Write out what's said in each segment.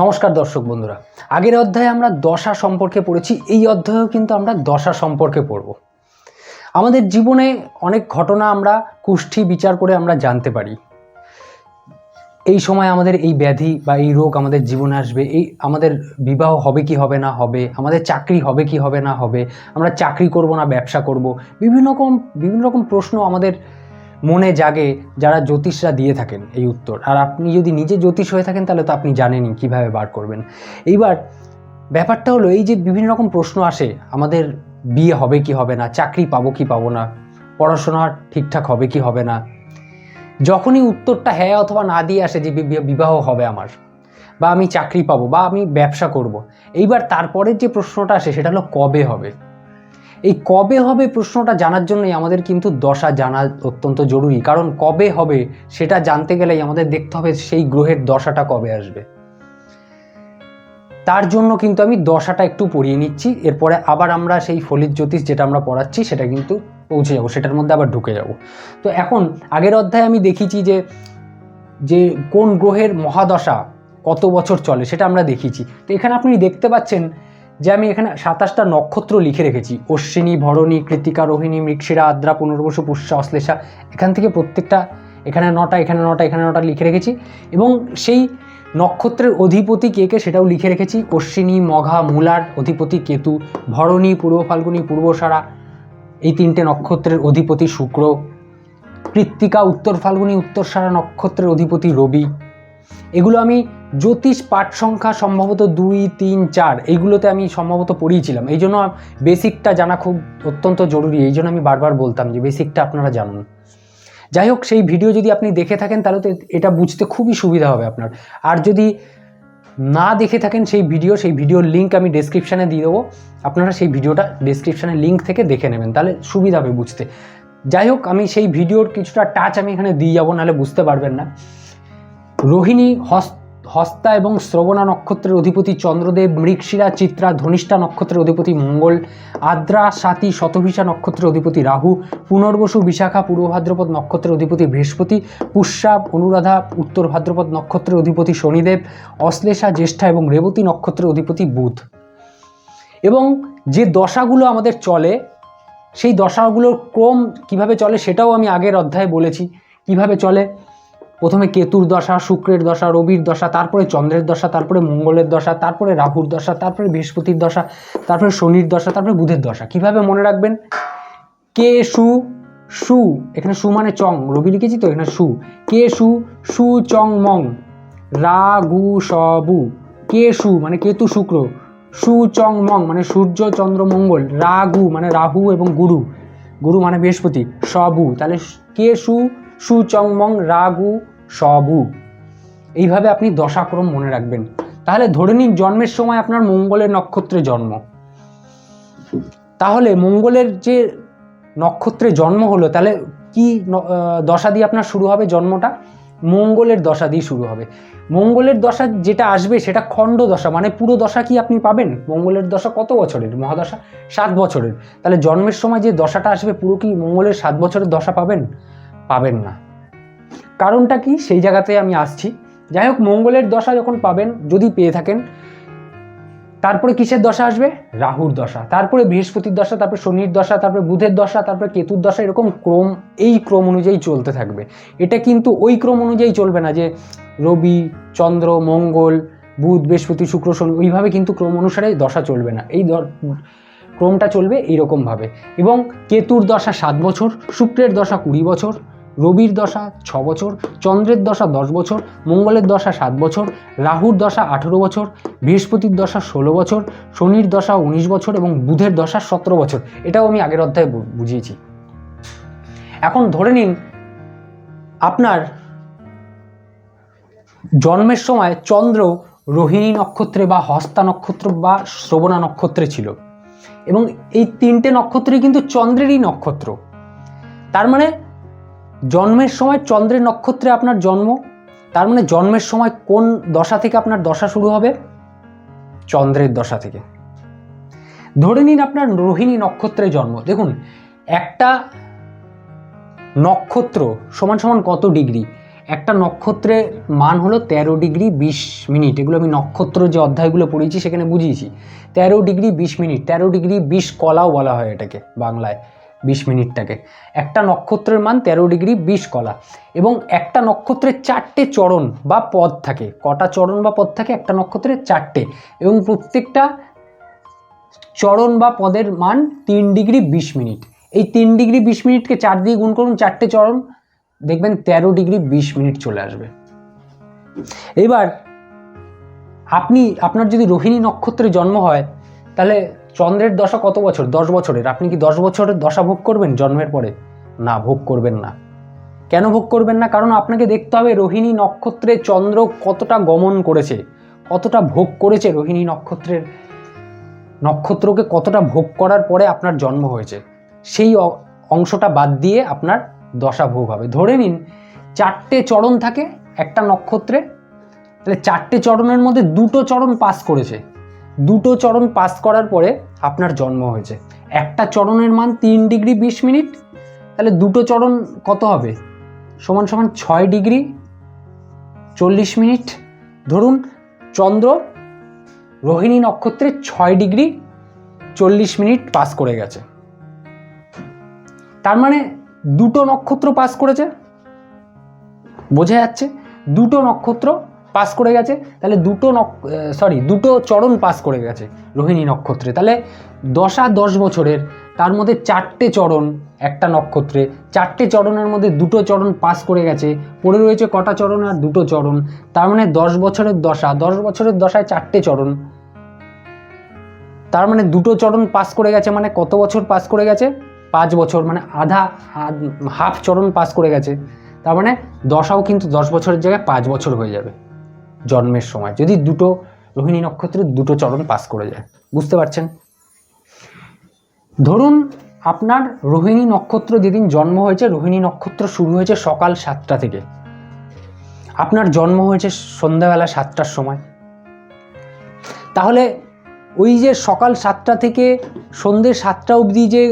নমস্কার দর্শক বন্ধুরা। আগের অধ্যায়ে আমরা দশা সম্পর্কে পড়েছি, এই অধ্যায়েও কিন্তু আমরা দশা সম্পর্কে পড়ব। আমাদের জীবনে অনেক ঘটনা আমরা কুষ্ঠি বিচার করে আমরা জানতে পারি। এই সময় আমাদের এই ব্যাধি বা এই রোগ আমাদের জীবনে আসবে, এই আমাদের বিবাহ হবে কি হবে না হবে, আমাদের চাকরি হবে কি হবে না হবে, আমরা চাকরি করব না ব্যবসা করব, বিভিন্ন রকম বিভিন্ন রকম প্রশ্ন আমাদের মনে জাগে যারা জ্যোতিষরা দিয়ে থাকেন এই উত্তর আর আপনি যদি নিজে জ্যোতিষ হয়ে থাকেন, তাহলে তো আপনি জানেনই কীভাবে বার করবেন এইবার ব্যাপারটা হলো এই যে বিভিন্ন রকম প্রশ্ন আসে, আমাদের বিয়ে হবে কি হবে না, চাকরি পাবো কি পাবো না, পড়াশোনা ঠিকঠাক হবে কি হবে না, যখনই উত্তরটা হ্যাঁ অথবা না দিয়ে আসে যে বিবাহ হবে আমার, বা আমি চাকরি পাবো, বা আমি ব্যবসা করব। এইবার তারপরের যে প্রশ্নটা আসে সেটা হলো কবে হবে এই কবে হবে প্রশ্নটা জানার জন্যই আমাদের কিন্তু দশা জানা অত্যন্ত জরুরি। কারণ কবে হবে সেটা জানতে গেলেই আমাদের দেখতে হবে সেই গ্রহের দশাটা কবে আসবে। তার জন্য কিন্তু আমি দশাটা একটু পড়িয়ে নিচ্ছি। এরপরে আবার আমরা সেই ফলিত জ্যোতিষ যেটা আমরা পড়াচ্ছি সেটা কিন্তু পৌঁছে যাব, সেটার মধ্যে আবার ঢুকে যাব। তো এখন আগের অধ্যায়ে আমি দেখিছি যে যে কোন গ্রহের মহাদশা কত বছর চলে সেটা আমরা দেখিছি তো এখানে আপনি দেখতে পাচ্ছেন যে আমি এখানে সাতাশটা নক্ষত্র লিখে রেখেছি। অশ্বিনী, ভরণী কৃতিকা রোহিণী মৃক্ষিরা আদ্রা, পুনর্বসু, পুষ্যা, অশ্লেষা। এখান থেকে প্রত্যেকটা, এখানে নটা এখানে নটা এখানে নটা লিখে রেখেছি। এবং সেই নক্ষত্রের অধিপতি কে কে সেটাও লিখে রেখেছি। অশ্বিনী, মঘা, মূলার অধিপতি কেতু, ভরণী, পূর্ব ফাল্গুনী, পূর্বসারা। এই তিনটে নক্ষত্রের অধিপতি শুক্র, কৃত্তিকা, উত্তর ফাল্গুনী, উত্তরসারা নক্ষত্রের অধিপতি রবি এগুলো আমি জ্যোতিষ পাঠ সংখ্যা সম্ভবত দুই, তিন, চার এইগুলোতে আমি সম্ভবত পড়িয়েছিলাম। এই জন্য বেসিকটা জানা খুব অত্যন্ত জরুরি, এই জন্য আমি বারবার বলতাম যে বেসিকটা আপনারা জানুন। যাই হোক, সেই ভিডিও যদি আপনি দেখে থাকেন, তাহলে তো এটা বুঝতে খুবই সুবিধা হবে আপনার। আর যদি না দেখে থাকেন সেই ভিডিও, সেই ভিডিওর লিঙ্ক আমি ডেসক্রিপশানে দিয়ে দেবো। আপনারা সেই ভিডিওটা ডেসক্রিপশানে লিঙ্ক থেকে দেখে নেবেন, তাহলে সুবিধা হবে বুঝতে। যাই হোক, আমি সেই ভিডিওর কিছুটা টাচ আমি এখানে দিয়ে যাব, নাহলে বুঝতে পারবেন না। রোহিণী হস হস্তা এবং শ্রবণা নক্ষত্রের অধিপতি চন্দ্রদেব, মৃগশিরা, চিত্রা, ধনিষ্ঠা নক্ষত্রের অধিপতি মঙ্গল, আদ্রা, সাতি, শতভিষা নক্ষত্রের অধিপতি রাহু, পুনর্বসু, বিশাখা, পূর্ব ভাদ্রপদ নক্ষত্রের অধিপতি বৃহস্পতি, পুষ্যা, অনুরাধা, উত্তর ভাদ্রপদ নক্ষত্রের অধিপতি শনিদেব, অশ্লেষা, জ্যেষ্ঠা এবং রেবতী নক্ষত্রের অধিপতি বুধ। এবং যে দশাগুলো আমাদের চলে, সেই দশাগুলোর ক্রম কীভাবে চলে সেটাও আমি আগের অধ্যায়ে বলেছি। কীভাবে চলে? প্রথমে কেতুর দশা, শুক্রের দশা, রবির দশা, তারপরে চন্দ্রের দশা, তারপরে মঙ্গলের দশা, তারপরে রাহুর দশা, তারপরে বৃহস্পতির দশা, তারপরে শনির দশা, তারপরে বুধের দশা। কীভাবে মনে রাখবেন? কে সু সু এখানে সু মানে চং, রবি লিখেছি তো, এখানে সু। কে সু সু চং, মং, রা, গু সবু কে সু মানে কেতু, শুক্র। সু, চং, মং মানে সূর্য, চন্দ্র, মঙ্গল। রাগু মানে রাহু এবং গুরু। গুরু মানে বৃহস্পতি। সবু তাহলে কে সু সু চং মং রাগু সবু। এইভাবে আপনি দশাক্রম মনে রাখবেন। তাহলে ধরে নিন জন্মের সময় আপনার মঙ্গলের নক্ষত্রে জন্ম। তাহলে মঙ্গলের যে নক্ষত্রে জন্ম হলো, তাহলে কি দশা দিয়ে আপনার শুরু হবে জন্মটা? মঙ্গলের দশা দিয়ে শুরু হবে। মঙ্গলের দশা যেটা আসবে সেটা খণ্ড দশা মানে পুরো দশা কি আপনি পাবেন? মঙ্গলের দশা কত বছরের? মহাদশা সাত বছরের। তাহলে জন্মের সময় যে দশাটা আসবে, পুরো কি মঙ্গলের সাত বছরের দশা পাবেন? পাবেন না। কারণটা কি? সেই জায়গাতে আমি আসছি। যাই হোক, মঙ্গলের দশা যখন পাবেন, যদি পেয়ে থাকেন, তারপরে কিসের দশা আসবে? রাহুর দশা। তারপরে বৃহস্পতির দশা, তারপরে শনির দশা, তারপরে বুধের দশা, তারপরে কেতুর দশা, এরকম ক্রম, এই ক্রম অনুযায়ী চলতে থাকবে। এটা কিন্তু ওই ক্রম অনুযায়ী চলবে না যে রবি, চন্দ্র, মঙ্গল, বুধ, বৃহস্পতি, শুক্র, শনি, ওইভাবে কিন্তু ক্রম অনুসারে দশা চলবে না। এই ক্রমটা চলবে এইরকমভাবে। এবং কেতুর দশা সাত বছর, শুক্রের দশা কুড়ি বছর রবির দশা ছ বছর, চন্দ্রের দশা দশ বছর, মঙ্গলের দশা সাত বছর, রাহুর দশা আঠেরো বছর, বৃহস্পতির দশা ষোলো বছর, শনির দশা উনিশ বছর এবং বুধের দশা সতেরো বছর। এটাও আমি আগের অধ্যায়ে বুঝিয়েছি। এখন ধরে নিন আপনার জন্মের সময় চন্দ্র রোহিণী নক্ষত্রে বা হস্তা নক্ষত্র বা শ্রবণা নক্ষত্রে ছিল। এবং এই তিনটে নক্ষত্রই কিন্তু চন্দ্রেরই নক্ষত্র। তার মানে জন্মের সময় চন্দ্রের নক্ষত্রে আপনার জন্ম, তার মানে জন্মের সময় কোন দশা থেকে আপনার দশা শুরু হবে? চন্দ্রের দশা থেকে। ধরে নিন আপনার রোহিণী নক্ষত্রে জন্ম। দেখুন, একটা নক্ষত্র সমান সমান কত ডিগ্রি? একটা নক্ষত্রের মান হলো তেরো ডিগ্রি বিশ মিনিট। এগুলো আমি নক্ষত্র যে অধ্যায়গুলো পড়িয়েছি সেখানে বুঝিয়েছি। তেরো ডিগ্রি বিশ মিনিট, তেরো ডিগ্রি বিশ কলাও বলা হয় এটাকে বাংলায়। বিশ মিনিটটাকে। একটা নক্ষত্রের মান তেরো ডিগ্রি বিশ কলা এবং একটা নক্ষত্রের চারটে চরণ বা পদ থাকে। কটা চরণ বা পদ থাকে? একটা নক্ষত্রের চারটে এবং প্রত্যেকটা চরণ বা পদের মান তিন ডিগ্রি বিশ মিনিট। এই তিন ডিগ্রি বিশ মিনিটকে চার দিয়ে গুণ করুন, চারটে চরণ, দেখবেন তেরো ডিগ্রি বিশ মিনিট চলে আসবে। এবার, আপনি, আপনার যদি রোহিণী নক্ষত্রে জন্ম হয়, তাহলে চন্দ্রের দশা কত বছর? দশ বছরের। আপনি কি দশ বছরের দশা ভোগ করবেন জন্মের পরে? না, ভোগ করবেন না। কেন ভোগ করবেন না? কারণ আপনাকে দেখতে হবে রোহিণী নক্ষত্রে চন্দ্র কতটা গমন করেছে, কতটা ভোগ করেছে রোহিণী নক্ষত্রের। নক্ষত্রকে কতটা ভোগ করার পরে আপনার জন্ম হয়েছে। সেই অংশটা বাদ দিয়ে আপনার দশা ভোগ হবে। ধরে নিন, চারটে চরণ থাকে একটা নক্ষত্রে। তাহলে চারটে চরণের মধ্যে দুটো চরণ পাস করেছে। দুটো চরণ পাস করার পরে আপনার জন্ম হয়েছে। একটা চরণের মান তিন ডিগ্রি বিশ মিনিট, তাহলে দুটো চরণ কত হবে? সমান সমান ছয় ডিগ্রি চল্লিশ মিনিট। ধরুন চন্দ্র রোহিণী নক্ষত্রে ছয় ডিগ্রি চল্লিশ মিনিট পাস করে গেছে। তার মানে দুটো নক্ষত্র পাস করেছে। বোঝা যাচ্ছে, দুটো নক্ষত্র পাস করে গেছে, তাহলে দুটো সরি দুটো চরণ পাস করে গেছে রোহিণী নক্ষত্রে। তাহলে দশা দশ বছরের, তার মধ্যে চারটে চরণ, একটা নক্ষত্রে। চারটে চরণের মধ্যে দুটো চরণ পাস করে গেছে, পড়ে রয়েছে কটা চরণ আর দুটো চরণ। তার মানে দশ বছরের দশা, দশ বছরের দশায় চারটে চরণ। তার মানে দুটো চরণ পাস করে গেছে মানে কত বছর পাস করে গেছে? পাঁচ বছর মানে আধা হাফ চরণ পাস করে গেছে। তার মানে দশাও কিন্তু দশ বছরের জায়গায় পাঁচ বছর হয়ে যাবে। জন্মের সময়। যদি দুটো রোহিণী নক্ষত্রে দুটো চরণ পাস করে যায়, বুঝতে পারছেন? ধরুন আপনার রোহিণী নক্ষত্র যেদিন জন্ম হয়েছে, রোহিণী নক্ষত্র শুরু হয়েছে সকাল সাতটা থেকে। আপনার জন্ম হয়েছে সন্ধ্যাবেলা সাতটার সময়। তাহলে ওই যে সকাল সাতটা থেকে সন্ধ্যে সাতটা অবধি যে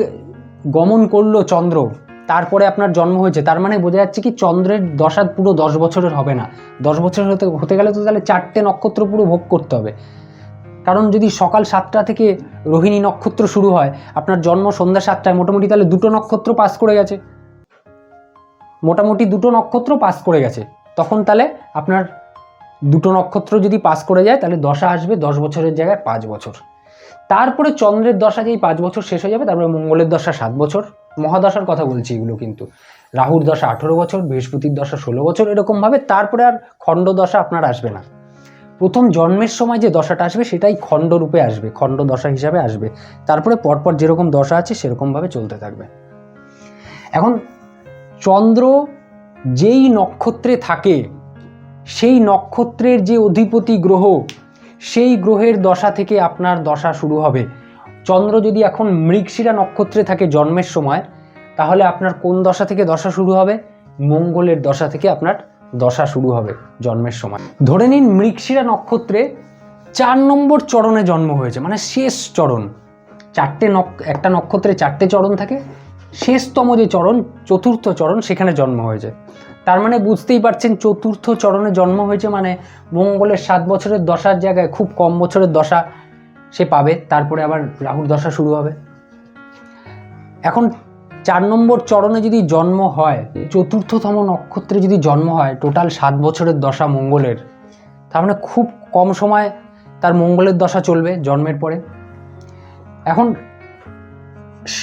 গমন করল চন্দ্র তারপরে আপনার জন্ম হয়েছে, তার মানে বোঝা যাচ্ছে কি চন্দ্রের দশা পুরো দশ বছরের হবে না। দশ বছর হতে হতে গেলে তো তাহলে চারটে নক্ষত্র পুরো ভোগ করতে হবে। কারণ যদি সকাল সাতটা থেকে রোহিণী নক্ষত্র শুরু হয়, আপনার জন্ম সন্ধ্যা সাতটায়, মোটামুটি তাহলে দুটো নক্ষত্র পাস করে গেছে। মোটামুটি দুটো নক্ষত্র পাস করে গেছে। তখন তাহলে আপনার দুটো নক্ষত্র যদি পাস করে যায়, তাহলে দশা আসবে দশ বছরের জায়গায় পাঁচ বছর। তারপরে চন্দ্রের দশা যেই পাঁচ বছর শেষ হয়ে যাবে, তারপরে মঙ্গলের দশা সাত বছর। মহাদশার কথা বলছি এগুলো কিন্তু। রাহুর দশা আঠেরো বছর, বৃহস্পতির দশা ষোলো বছর এরকমভাবে, তারপরে আর খণ্ড দশা আপনার আসবে না। প্রথম জন্মের সময় যে দশাটা আসবে, সেটাই খণ্ড রূপে আসবে, খণ্ড দশা হিসাবে আসবে। তারপরে পরপর যেরকম দশা আছে, সেরকমভাবে চলতে থাকবে। এখন চন্দ্র যেই নক্ষত্রে থাকে, সেই নক্ষত্রের যে অধিপতি গ্রহ, সেই গ্রহের দশা থেকে আপনার দশা শুরু হবে। চন্দ্র যদি এখন মৃগশিরা নক্ষত্রে থাকে জন্মের সময়, তাহলে আপনার কোন দশা থেকে দশা শুরু হবে? মঙ্গলের দশা থেকে আপনার দশা শুরু হবে জন্মের সময়। ধরে নিন মৃগশিরা নক্ষত্রে চার নম্বর চরণে জন্ম হয়েছে মানে শেষ চরণ। চারটে নক, একটা নক্ষত্রে চারটে চরণ থাকে, শেষতম যে চরণ, চতুর্থ চরণ সেখানে জন্ম হয়েছে। তার মানে বুঝতেই পারছেন চতুর্থ চরণে জন্ম হয়েছে মানে মঙ্গলের সাত বছরের দশার জায়গায় খুব কম বছরের দশা সে পাবে, তারপরে আবার রাহুর দশা শুরু হবে। এখন চার নম্বর চরণে যদি জন্ম হয়, চতুর্থতম নক্ষত্রে যদি জন্ম হয় টোটাল সাত বছরের দশা মঙ্গলের, তার মানে খুব কম সময় তার মঙ্গলের দশা চলবে জন্মের পরে। এখন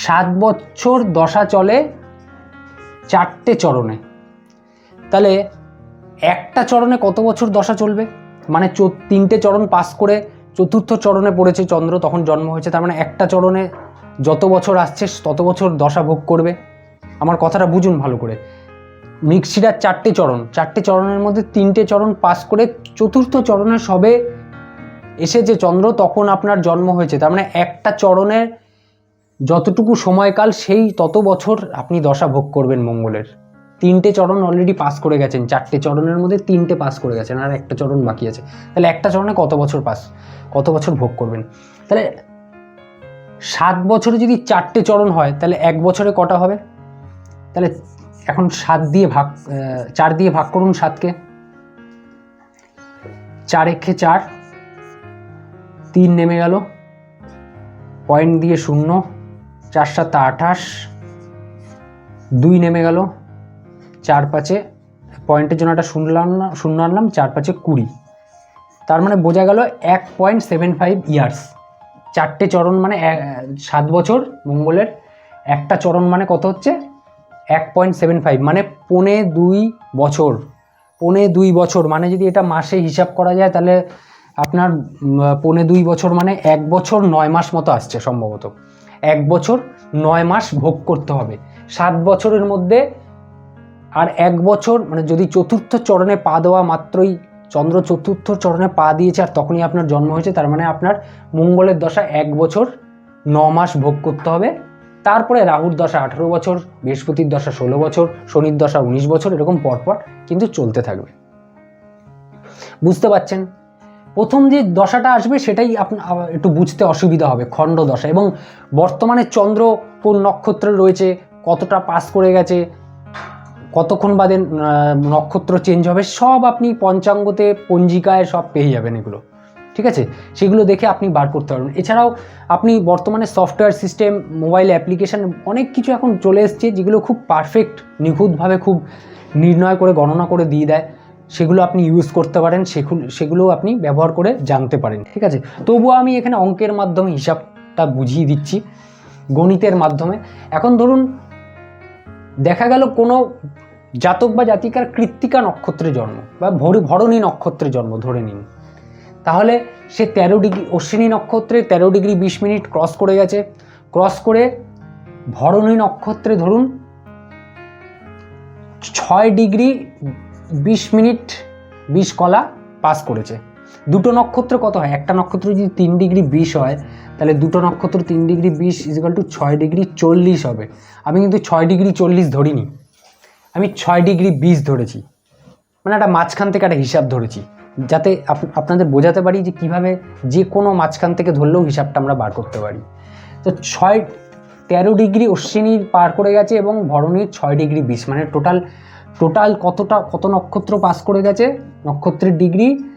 সাত বছর দশা চলে চারটে চরণে। তাহলে একটা চরণে কত বছর দশা চলবে? মানে তিনটে চরণ পাস করে চতুর্থ চরণে পড়েছে চন্দ্র, তখন জন্ম হয়েছে। তার মানে একটা চরণে যত বছর আসছে, তত বছর দশা ভোগ করবে। আমার কথাটা বুঝুন ভালো করে। মিক্সিটার চারটে চরণ। চারটে চরণের মধ্যে তিনটে চরণ পাস করে চতুর্থ চরণে সবে এসেছে চন্দ্র, তখন আপনার জন্ম হয়েছে। তার মানে একটা চরণের যতটুকু সময়কাল, সেই তত বছর আপনি দশা ভোগ করবেন মঙ্গলের। তিনটে চরণ অলরেডি পাস করে গেছেন, চারটে চরণের মধ্যে তিনটে পাস করে গেছেন, আর একটা চরণ বাকি আছে। তাহলে একটা চরণে কত বছর পাস কত বছর ভোগ করবেন? তাহলে সাত বছরে যদি চারটে চরণ হয়, তাহলে এক বছরে কটা হবে? তাহলে এখন সাত দিয়ে ভাগ চার দিয়ে ভাগ করুন সাতকে। চার একে চার, তিন নেমে গেল। পয়েন্ট দিয়ে শূন্য, চার সাত আঠাশ, দুই নেমে গেল। চার পাঁচে পয়েন্টের জন্য একটা শুনলাম না শূন্য আনলাম চার পাঁচে কুড়ি। তার মানে বোঝা গেল এক পয়েন্ট সেভেন ফাইভ ইয়ার্স চারটে চরণ মানে সাত বছর মঙ্গলের। একটা চরণ মানে কত হচ্ছে? এক পয়েন্ট সেভেন ফাইভ মানে পৌনে দুই বছর। পৌনে দুই বছর মানে যদি এটা মাসে হিসাব করা যায়, তাহলে আপনার পৌনে দুই বছর মানে এক বছর নয় মাস মতো আসছে সম্ভবত। এক বছর নয় মাস ভোগ করতে হবে। সাত বছরের মধ্যে আর এক বছর মানে যদি চতুর্থ চরণে পা দেওয়া মাত্রই চন্দ্র চতুর্থ চরণে পা দিয়েছে আর তখনই আপনার জন্ম হয়েছে, তার মানে আপনার মঙ্গলের দশা এক বছর, ন মাস ভোগ করতে হবে। তারপরে রাহুর দশা আঠেরো বছর, বৃহস্পতির দশা ষোলো বছর, শনির দশা উনিশ বছর, এরকম পরপর কিন্তু চলতে থাকবে। বুঝতে পারছেন? প্রথম যে দশাটা আসবে সেটাই আপনার একটু বুঝতে অসুবিধা হবে, খণ্ড দশা। এবং বর্তমানে চন্দ্র কোন নক্ষত্রে রয়েছে, কতটা পাস করে গেছে কতক্ষণ বাদে নক্ষত্র চেঞ্জ হবে, সব আপনি পঞ্চাঙ্গতে পঞ্জিকায় সব পেয়ে যাবেন এগুলো। ঠিক আছে? সেগুলো দেখে আপনি বার করতে পারবেন। এছাড়াও আপনি বর্তমানে সফটওয়্যার সিস্টেম মোবাইল অ্যাপ্লিকেশান অনেক কিছু এখন চলে এসছে যেগুলো খুব পারফেক্ট নিখুঁতভাবে খুব নির্ণয় করে, গণনা করে দিয়ে দেয়। সেগুলো আপনি ইউজ করতে পারেন সেগুলো আপনি ব্যবহার করে জানতে পারেন। ঠিক আছে? তবুও আমি এখানে অঙ্কের মাধ্যমে হিসাবটা বুঝিয়ে দিচ্ছি, গণিতের মাধ্যমে। এখন ধরুন দেখা গেল কোনো জাতক বা জাতিকার কৃত্তিকা নক্ষত্রে জন্ম বা ভর- ভরণী নক্ষত্রে জন্ম, ধরে নিন। তাহলে সে তেরো ডিগ্রি অশ্বিনী নক্ষত্রে তেরো ডিগ্রি বিশ মিনিট ক্রস করে গেছে। ক্রস করে ভরণী নক্ষত্রে ধরুন ছয় ডিগ্রি বিশ মিনিট বিশ কলা পাস করেছে। দুটো নক্ষত্র কত হয়? একটা নক্ষত্র যদি তিন ডিগ্রি বিশ হয়, তাহলে দুটো নক্ষত্র তিন ডিগ্রি বিশ ইজিক্যাল টু ছয় ডিগ্রি চল্লিশ হবে। আমি কিন্তু ছয় ডিগ্রি চল্লিশ ধরিনি। আমি ছয় ডিগ্রি বিশ ধরেছি। মানে একটা মাঝখান থেকে একটা হিসাব ধরেছি। যাতে আপ- আপনাদের বোঝাতে পারি যে কীভাবে যে কোনো মাঝখান থেকে ধরলেও হিসাবটা আমরা বার করতে পারি। তো ছয়, তেরো ডিগ্রি অশ্বিনীর পার করে গেছে এবং ভরণীর ছয় ডিগ্রি বিশ। মানে টোটাল টোটাল কতটা, কত নক্ষত্র পাস করে গেছে? নক্ষত্রের ডিগ্রি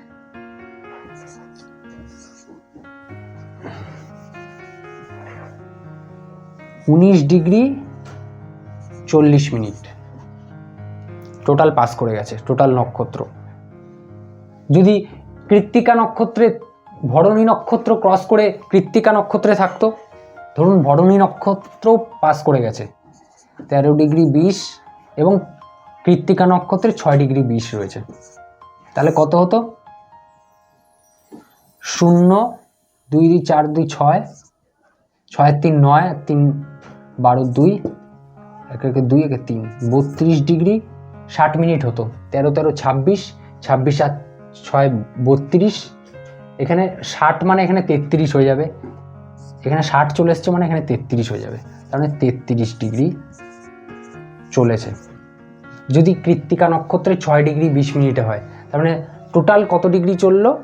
উনিশ ডিগ্রি চল্লিশ মিনিট। টোটাল পাস করে গেছে টোটাল নক্ষত্র। যদি কৃত্তিকা নক্ষত্রে, ভরণী নক্ষত্র ক্রস করে কৃত্তিকা নক্ষত্রে থাকতো, ধরুন ভরণী নক্ষত্র পাস করে গেছে, তেরো ডিগ্রি বিশ এবং কৃত্তিকা নক্ষত্রে ছয় ডিগ্রি বিশ রয়েছে। তাহলে কত হতো? শূন্য, দুই দুই চার দুই ছয় ছয় তিন নয়, তিন বারো দুই, এক একে দুই একে তিন, বত্রিশ ডিগ্রি ষাট মিনিট হতো। তেরো তেরো ছাব্বিশ ছাব্বিশ আর ছয় বত্রিশ। এখানে ষাট মানে এখানে তেত্রিশ হয়ে যাবে। এখানে ষাট চলে এসছে মানে এখানে তেত্রিশ হয়ে যাবে। তার মানে তেত্রিশ ডিগ্রি চলেছে। যদি কৃত্তিকা নক্ষত্রে ছয় ডিগ্রি বিশ মিনিটে হয়, তার মানে টোটাল কত ডিগ্রি চলল?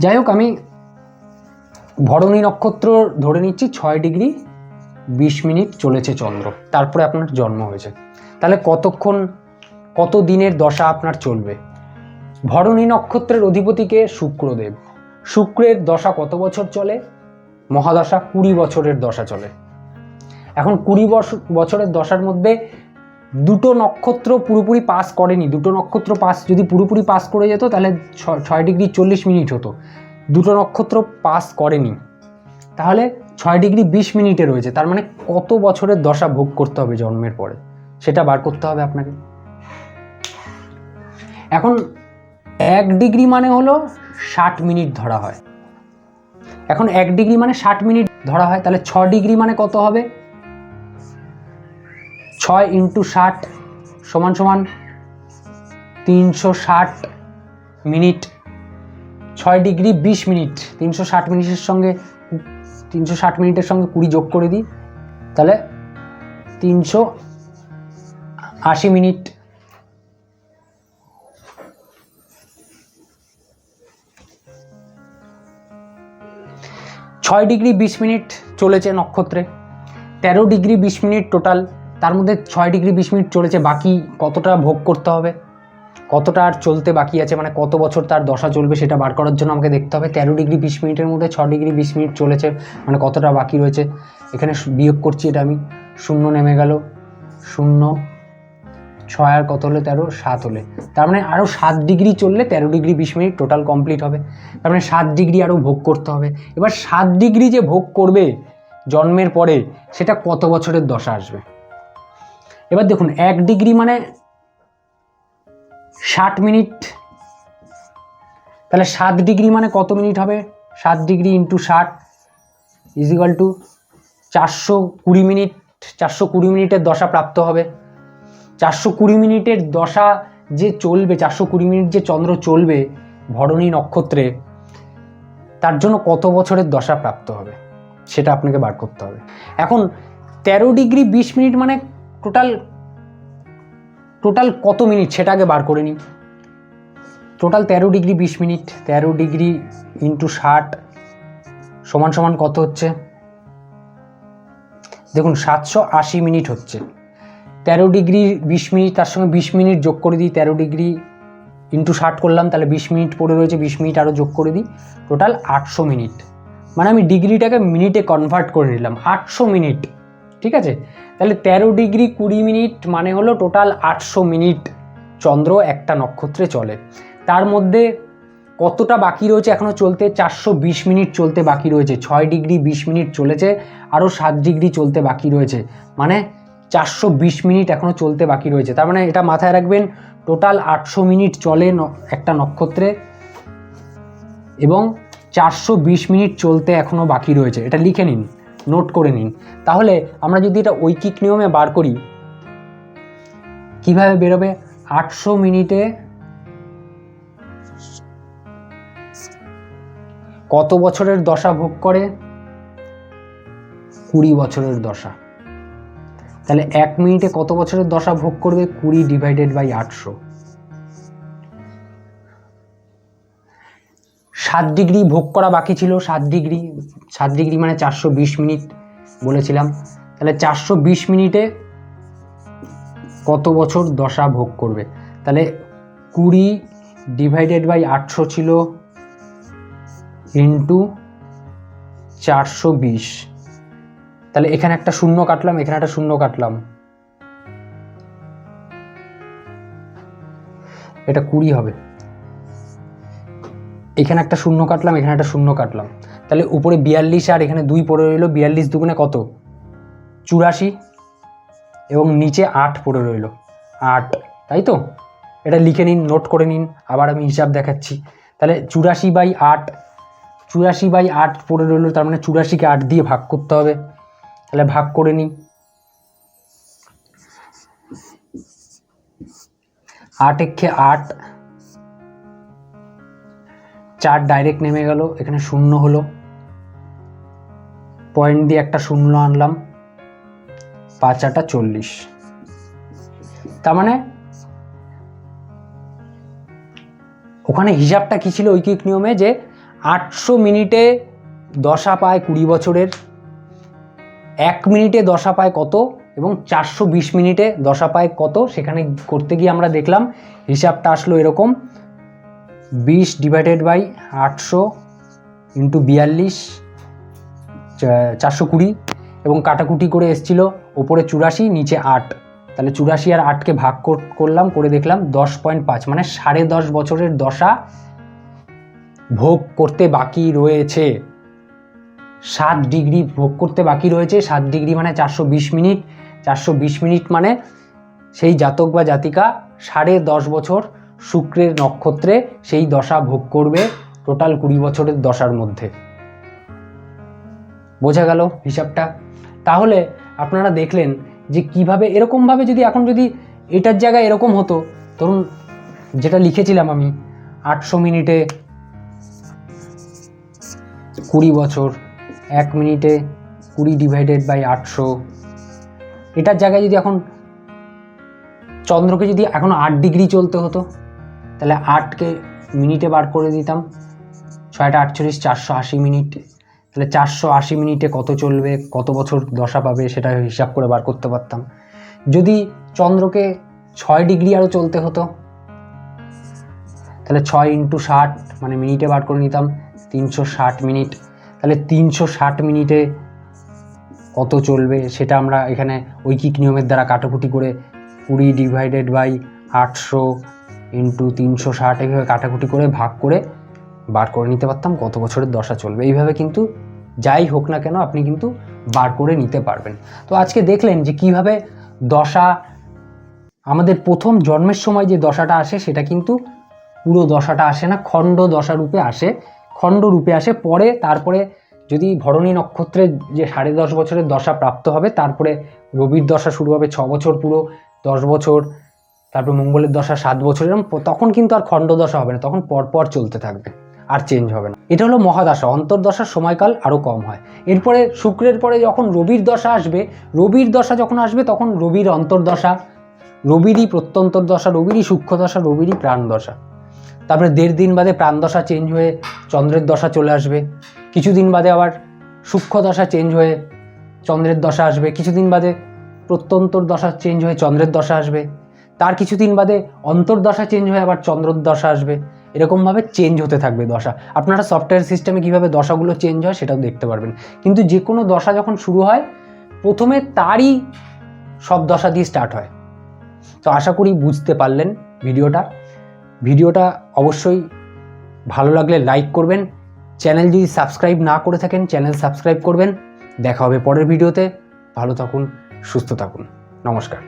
যাই হোক, আমি ভরণী নক্ষত্র ধরে নিচ্ছি, ছয় ডিগ্রি বিশ মিনিট চলেছে চন্দ্র। তারপরে আপনার জন্ম হয়েছে। তাহলে কতক্ষণ কত দিনের দশা আপনার চলবে? ভরণী নক্ষত্রের অধিপতিকে শুক্রদেব। শুক্রের দশা কত বছর চলে? মহাদশা কুড়ি বছরের দশা চলে। এখন কুড়ি বছর বছরের দশার মধ্যে দুটো নক্ষত্র পুরোপুরি পাস করেনি। দুটো নক্ষত্র পাস, যদি পুরোপুরি পাস করে যেত, তাহলে ছয় ডিগ্রি চল্লিশ মিনিট হতো। দুটো নক্ষত্র পাস করেনি। তাহলে ছয় ডিগ্রি বিশ মিনিটে রয়েছে। তার মানে কত বছরের দশা ভোগ করতে হবে জন্মের পরে? সেটা বার করতে হবে আপনাকে। এখন এক ডিগ্রি মানে হলো ষাট মিনিট ধরা হয়। এখন এক ডিগ্রি মানে ষাট মিনিট ধরা হয়, তাহলে ছ ডিগ্রি মানে কত হবে? ছয় ইন্টু ষাট সমান সমান তিনশো ষাট মিনিট। ছয় ডিগ্রি বিশ মিনিট, তিনশো ষাট মিনিটের সঙ্গে তিনশো ষাট মিনিটের সঙ্গে কুড়ি যোগ করে দিই। তাহলে তিনশো আশি মিনিট। ছয় ডিগ্রি বিশ মিনিট চলেছে নক্ষত্রে। তেরো ডিগ্রি বিশ মিনিট টোটাল। তার মধ্যে ছয় ডিগ্রি বিশ মিনিট চলেছে। বাকি কতটা ভোগ করতে হবে? কতটা আর চলতে বাকি আছে মানে কত বছর তার দশা চলবে সেটা বার করার জন্য আমাকে দেখতে হবে। তেরো ডিগ্রি বিশ মিনিটের মধ্যে, ছ ডিগ্রি বিশ মিনিট চলেছে মানে কতটা বাকি রয়েছে। এখানে বিয়োগ করছি এটা আমি, শূন্য নেমে গেল, শূন্য, ছয় আর কত হলে তেরো? সাত হলে। তার মানে আরও সাত ডিগ্রি চললে তেরো ডিগ্রি বিশ মিনিট টোটাল কমপ্লিট হবে। তার মানে সাত ডিগ্রি আরও ভোগ করতে হবে। এবার সাত ডিগ্রি যে ভোগ করবে জন্মের পরে, সেটা কত বছরের দশা আসবে? এবার দেখুন, এক ডিগ্রি মানে ষাট মিনিট। তাহলে সাত ডিগ্রি মানে কত মিনিট হবে? সাত ডিগ্রি ইন্টু ষাট ইজিক্যাল টু চারশো কুড়ি মিনিট। চারশো কুড়ি মিনিটের দশা প্রাপ্ত হবে। চারশো কুড়ি মিনিটের দশা যে চলবে, চারশো কুড়ি মিনিট যে চন্দ্র চলবে ভরণী নক্ষত্রে, তার জন্য কত বছরের দশা প্রাপ্ত হবে? সেটা আপনাকে বার করতে হবে। এখন তেরো ডিগ্রি বিশ মিনিট মানে টোটাল টোটাল কত মিনিট সেটা আগে বার করে নিই টোটাল তেরো ডিগ্রি বিশ মিনিট তেরো ডিগ্রি ইন্টু ষাট, সমান সমান কত হচ্ছে? দেখুন, সাতশো আশি মিনিট হচ্ছে। তেরো ডিগ্রি বিশ মিনিট তার সঙ্গে বিশ মিনিট যোগ করে দিই, তেরো ডিগ্রি ইন্টু ষাট করলাম, তাহলে বিশ মিনিট পড়ে রয়েছে, বিশ মিনিট আরও যোগ করে দিই। টোটাল আটশো মিনিট মানে আমি ডিগ্রিটাকে মিনিটে কনভার্ট করে নিলাম, আটশো মিনিট ঠিক আছে? তাহলে তেরো ডিগ্রি কুড়ি মিনিট মানে হলো টোটাল আটশো মিনিট চন্দ্র একটা নক্ষত্রে চলে। তার মধ্যে কতটা বাকি রয়েছে? এখনও চলতে চারশো বিশ মিনিট চলতে বাকি রয়েছে। ছয় ডিগ্রি বিশ মিনিট চলেছে, আরও সাত ডিগ্রি চলতে বাকি রয়েছে। মানে চারশো বিশ মিনিট এখনও চলতে বাকি রয়েছে। তার মানে এটা মাথায় রাখবেন, টোটাল আটশো মিনিট চলে একটা নক্ষত্রে এবং চারশো বিশ মিনিট চলতে এখনও বাকি রয়েছে। এটা লিখে নিন। নোট করে নিন। তাহলে আমরা যদি এটা ঐকিক নিয়মে বার করি, কীভাবে বেরোবে? আটশো মিনিটে কত বছরের দশা ভোগ করে? কুড়ি বছরের দশা। তাহলে এক মিনিটে কত বছরের দশা ভোগ করবে? কুড়ি ডিভাইডেড বাই আটশো। সাত ডিগ্রি ভোগ করা বাকি ছিল, সাত ডিগ্রি সাত ডিগ্রি মানে চারশো বিশ মিনিট বলেছিলাম। তাহলে চারশো বিশ মিনিটে কত বছর দশা ভোগ করবে? তাহলে কুড়ি ডিভাইডেড বাই আটশো ছিল ইন্টু চারশো বিশ। তাহলে এখানে একটা শূন্য কাটলাম, এখানে একটা শূন্য কাটলাম। এটা কুড়ি হবে। এখানে একটা শূন্য কাটলাম, এখানে একটা শূন্য কাটলাম। তাহলে উপরে বিয়াল্লিশ আর এখানে দুই পড়ে রইল, বিয়াল্লিশ দুগুণে কত? চুরাশি এবং নিচে আট পড়ে রইল। আট, তাই তো? এটা লিখে নিন, নোট করে নিন, আবার আমি হিসাব দেখাচ্ছি। তাহলে চুরাশি বাই আট, চুরাশি বাই আট পড়ে রইল, তার মানে চুরাশিকে আট দিয়ে ভাগ করতে হবে। তাহলে ভাগ করে নিই। আট একে আট চার ডাইরেক্ট নেমে গেল, এখানে শূন্য হলো। পয়েন্ট দিয়ে একটা শূন্য আনলাম, পাঁচ আটা চল্লিশ। তার মানে ওখানে হিসাবটা কি ছিল ঐকিক নিয়মে? যে আটশো মিনিটে দশা পায় কুড়ি বছরের, এক মিনিটে দশা পায় কত, এবং চারশো বিশ মিনিটে দশা পায় কত, সেখানে করতে গিয়ে আমরা দেখলাম হিসাবটা আসলো এরকম। বিশ ডিভাইডেড বাই আটশো ইন্টু বিয়াল্লিশ চারশো কুড়ি এবং কাটাকুটি করে এসছিল ওপরে চুরাশি, নিচে আট। তাহলে চুরাশি আর আটকে ভাগ কর- করলাম, করে দেখলাম দশ পয়েন্ট পাঁচ মানে সাড়ে দশ বছরের দশা ভোগ করতে বাকি রয়েছে। সাত ডিগ্রি ভোগ করতে বাকি রয়েছে, সাত ডিগ্রি মানে চারশো বিশ মিনিট, চারশো বিশ মিনিট মানে সেই জাতক বা জাতিকা সাড়ে দশ বছর শুক্রের নক্ষত্রে সেই দশা ভোগ করবে টোটাল কুড়ি বছরের দশার মধ্যে। বোঝা গেল হিসাবটা? তাহলে আপনারা দেখলেন যে কীভাবে, এরকমভাবে যদি এখন যদি এটার জায়গায় এরকম হতো, ধরুন যেটা লিখেছিলাম আমি, আটশো মিনিটে কুড়ি বছর, এক মিনিটে কুড়ি ডিভাইডেড বাই আটশো, এটার জায়গায় যদি এখন চন্দ্রকে যদি এখন আট ডিগ্রি চলতে হতো তাহলে আটকে মিনিটে বার করে দিতাম। ছয়টা আটচল্লিশ, চারশো আশি মিনিট। তাহলে চারশো আশি মিনিটে কত চলবে, কত বছর দশা পাবে সেটা হিসাব করে বার করতে পারতাম। যদি চন্দ্রকে ছয় ডিগ্রি আরও চলতে হতো, তাহলে ছয় ইন্টু ষাট মানে মিনিটে বার করে নিতাম তিনশো ষাট মিনিট। তাহলে তিনশো ষাট মিনিটে কত চলবে সেটা আমরা এখানে ঐকিক নিয়মের দ্বারা কাটাকুটি করে কুড়ি ডিভাইডেড বাই আটশো ইন্টু তিনশো ষাট এইভাবে কাটাকুটি করে, ভাগ করে বার করে নিতে পারতাম, কত বছরের দশা চলবে। এইভাবে কিন্তু যাই হোক না কেন আপনি কিন্তু বার করে নিতে পারবেন। তো আজকে দেখলেন যে কীভাবে দশা, আমাদের প্রথম জন্মের সময় যে দশাটা আসে, সেটা কিন্তু পুরো দশাটা আসে না, খণ্ড দশা রূপে আসে। খণ্ড রূপে আসে, পরে তারপরে যদি ভরণী নক্ষত্রে যে সাড়ে দশ বছরের দশা প্রাপ্ত হবে, তারপরে রবির দশা শুরু হবে, ছ বছর পুরো, দশ বছর তারপর মঙ্গলের দশা সাত বছর এরকম তখন কিন্তু আর খণ্ড দশা হবে না, তখন পরপর চলতে থাকবে, আর চেঞ্জ হবে না। এটা হলো মহাদশা, অন্তর্দশার সময়কাল আরও কম হয়। এরপরে শুক্রের পরে যখন রবির দশা আসবে, রবির দশা যখন আসবে, তখন রবির অন্তর্দশা, রবিরই প্রত্যন্তর দশা, রবিরই সূক্ষ্মদশা রবিরই প্রাণ দশা। তারপরে দেড় দিন বাদে প্রাণদশা চেঞ্জ হয়ে চন্দ্রের দশা চলে আসবে, কিছুদিন বাদে আবার সূক্ষ্মদশা চেঞ্জ হয়ে চন্দ্রের দশা আসবে, কিছুদিন বাদে প্রত্যন্তর দশা চেঞ্জ হয়ে চন্দ্রের দশা আসবে। তার কিছুদিন বাদে অন্তর্দশা চেঞ্জ হয়ে আবার চন্দ্রের দশা আসবে। এরকমভাবে চেঞ্জ হতে থাকবে দশা। আপনারা সফটওয়্যার সিস্টেমে কীভাবে দশাগুলো চেঞ্জ হয় সেটাও দেখতে পারবেন। কিন্তু যে কোনো দশা যখন শুরু হয়, প্রথমে তারই সব দশা দিয়ে স্টার্ট হয়। তো আশা করি বুঝতে পারলেন ভিডিওটা। ভিডিওটা অবশ্যই ভালো লাগলে লাইক করবেন। চ্যানেল যদি সাবস্ক্রাইব না করে থাকেন, চ্যানেল সাবস্ক্রাইব করবেন। দেখা হবে পরের ভিডিওতে। ভালো থাকুন, সুস্থ থাকুন। নমস্কার।